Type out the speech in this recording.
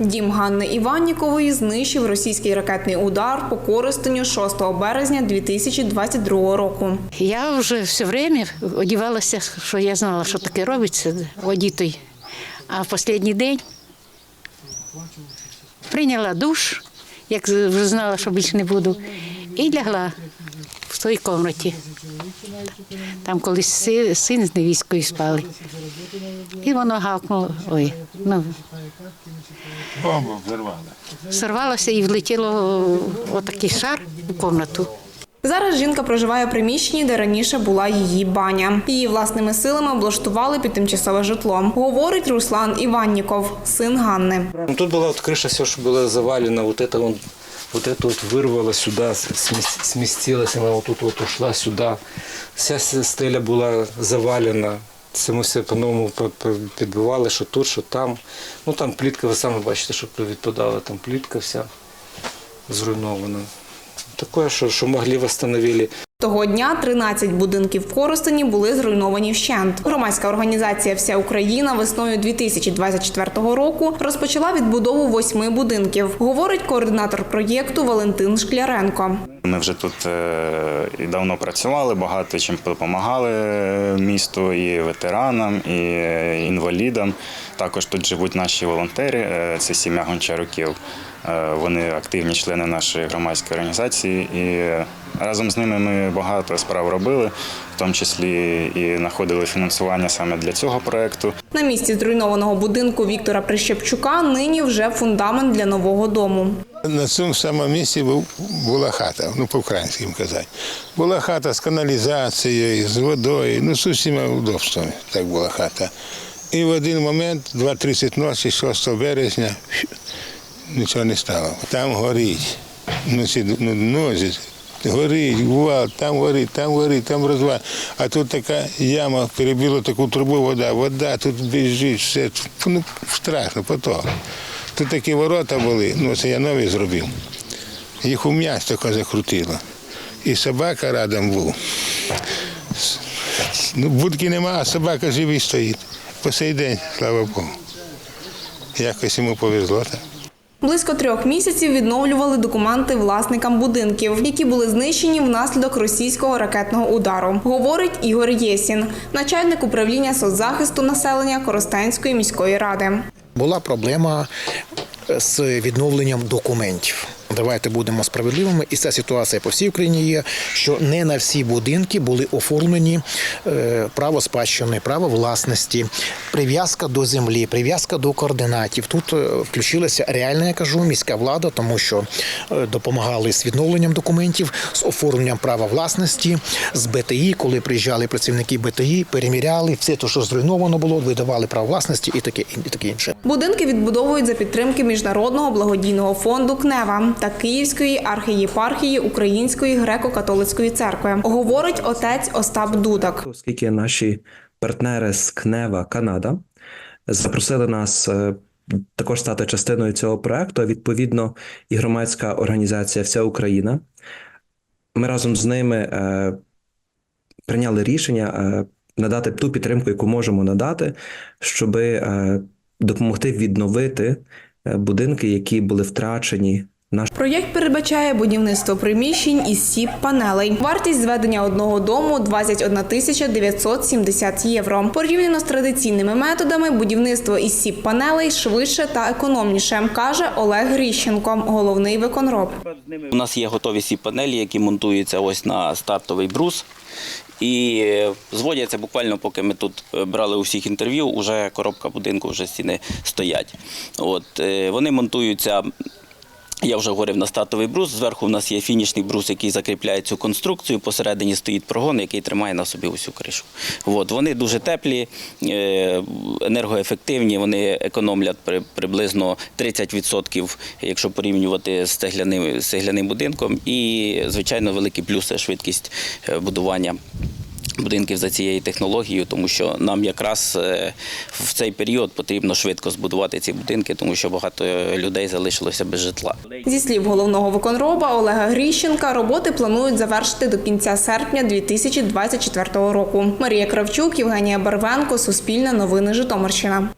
Дім Ганни Іваннікової знищив російський ракетний удар по Коростеню 6 березня 2022 року. Я вже все время одівалася, що я знала, що таке робиться, одітий. А в останній день прийняла душ, як вже знала, що більше не буду, і лягла в своїй кімнаті. Там колись син з невісткою спали. І воно гавкнуло. Ой, ну, Бомбу взорвали. сорвалося і влетіло отакий шар у кімнату. Зараз жінка проживає в приміщенні, де раніше була її баня. Її власними силами облаштували під тимчасове житло. Говорить Руслан Іванніков, син Ганни. Ну, Тут была вот крыша, все, что было завалено, вот это он, вот это вот вырвало сюда, смес- сместилась, она вот тут вот ушла сюда. Вся с- стеля була завалена. це ми все по-новому по- по- підбивали, що тут, що там. Ну там плітка, ви самі бачите, що відпадала, там плітка вся зруйнована. Таке, що, що могли встановили. Того дня 13 будинків в Коростені були зруйновані вщент. Громадська організація Вся Україна весною 2024 року розпочала відбудову восьми будинків. Говорить координатор проєкту Валентин Шкляренко. Ми вже тут е, і давно працювали, багато чим допомагали місту і ветеранам, і е, інвалідам. Також тут живуть наші волонтери, е, це сім'я гончаруків. Е, Вони активні члени нашої громадської організації, і разом з ними ми багато справ робили, в тому числі і знаходили фінансування саме для цього проекту. На місці зруйнованого будинку Віктора Прищепчука нині вже фундамент для нового дому. На цьому самому місці був, була хата, ну по-українськи казати. Була хата з каналізацією, з водою, ну з усіма удобствами. Так була хата. І в один момент, 2.30 ночі, 6 березня, нічого не стало. Там горить. Ну, ну, нозі, горить, гвалт, там горить, там горить, там розвал. А тут така яма, перебила таку трубу вода, вода тут біжить, все, ну, страшно, поток. Тут такі ворота були, ну це я нові зробив. Їх у м'яч таке закрутило. І собака радом був. Ну, будки нема, а собака живий стоїть. По сей день, слава Богу. Якось йому повезло так. Близько трьох місяців відновлювали документи власникам будинків, які були знищені внаслідок російського ракетного удару. Говорить Ігор Єсін, начальник управління соцзахисту населення Коростенської міської ради. була проблема з відновленням документів. Давайте будемо справедливими, і ця ситуація по всій Україні є, що не на всі будинки були оформлені е, право спадщини, право власності, прив'язка до землі, прив'язка до координатів. Тут е, включилася реальна, я кажу, міська влада, тому що е, допомагали з відновленням документів, з оформленням права власності, з БТІ, коли приїжджали працівники БТІ, переміряли все те, що зруйновано було, видавали право власності і таке, і таке інше. Будинки відбудовують за підтримки міжнародного благодійного фонду КНЕВА та Київської архієпархії Української греко-католицької церкви. Говорить отець Остап Дудак. оскільки наші партнери з КНЕВА Канада запросили нас е, також стати частиною цього проекту. Відповідно, і громадська організація Вся Україна. Ми разом з ними е, прийняли рішення е, надати ту підтримку, яку можемо надати, щоб е, допомогти відновити е, будинки, які були втрачені Проєкт передбачає будівництво приміщень із сіп панелей. Вартість зведення одного дому 21 тисяча 970 євро. Порівняно з традиційними методами, будівництво із сіп панелей швидше та економніше, каже Олег Гріщенко, головний виконроб. У нас є готові сі панелі, які монтуються ось на стартовий брус. І е, зводяться буквально, поки ми тут е, брали у всіх інтерв'ю, уже коробка будинку, вже стіни стоять. От, е, вони монтуються. Я вже говорив на стартовий брус. Зверху в нас є фінішний брус, який закріпляє цю конструкцію. Посередині стоїть прогон, який тримає на собі усю кришу. От, вони дуже теплі, е, енергоефективні, вони економлять приблизно 30%, якщо порівнювати з цегляним, з цегляним будинком. І, звичайно, великий плюс це швидкість е, будування. Будинків за цією технологією, тому що нам якраз е, в цей період потрібно швидко збудувати ці будинки, тому що багато людей залишилося без житла. Зі слів головного виконроба Олега Гріщенка, роботи планують завершити до кінця серпня 2024 року. Марія Кравчук, Євгенія Барвенко, Суспільне новини Житомирщина.